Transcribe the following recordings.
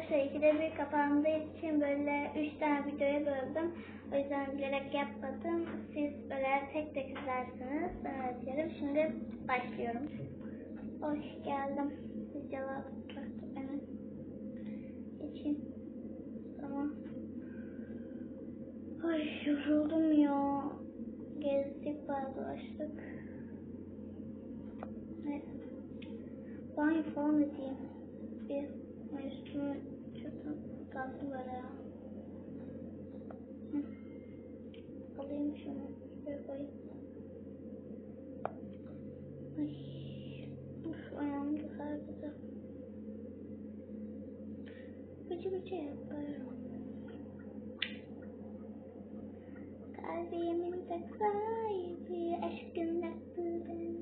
arkadaşlar ikide bir kapandığı için böyle üç tane videoya böldüm. O yüzden bilerek yapmadım. Siz böyle tek tek izlersiniz. Ben diyelim. Şimdi başlıyorum. Hoş geldim. Bir cevap bıraktı beni. İçin. Tamam. Ay yoruldum ya. Gezdik bayağı dolaştık. Evet. Banyo falan edeyim. Bir çöpüm kalsın böyle ya. Alayım şunu. Şuraya koyayım. Ay. Uf ayağım sardı. Gıcı gıcı yap böyle. Kalbimin de sahibi aşkın aklından.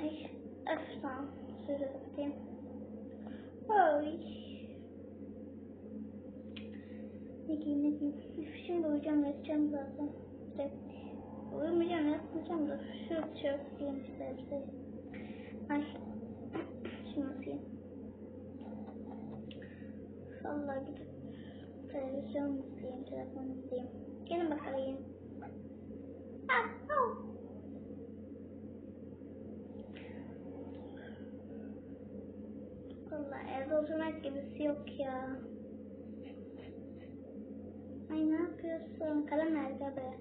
Ay, öf tamam. Şöyle tutayım. Oy. Ne giyeyim ne giyeyim. Üf, Şimdi uyuyacağım yatacağım zaten. Evet. Uyumayacağım yatmayacağım da şu tişört giyeyim işte işte. Ay. Şunu giyeyim. Vallahi gidip televizyon izleyeyim, telefon izleyeyim. Gelin bakayım. Vallahi evde oturmak gibisi yok ya. Ay ne yapıyorsun? Kalem nerede be?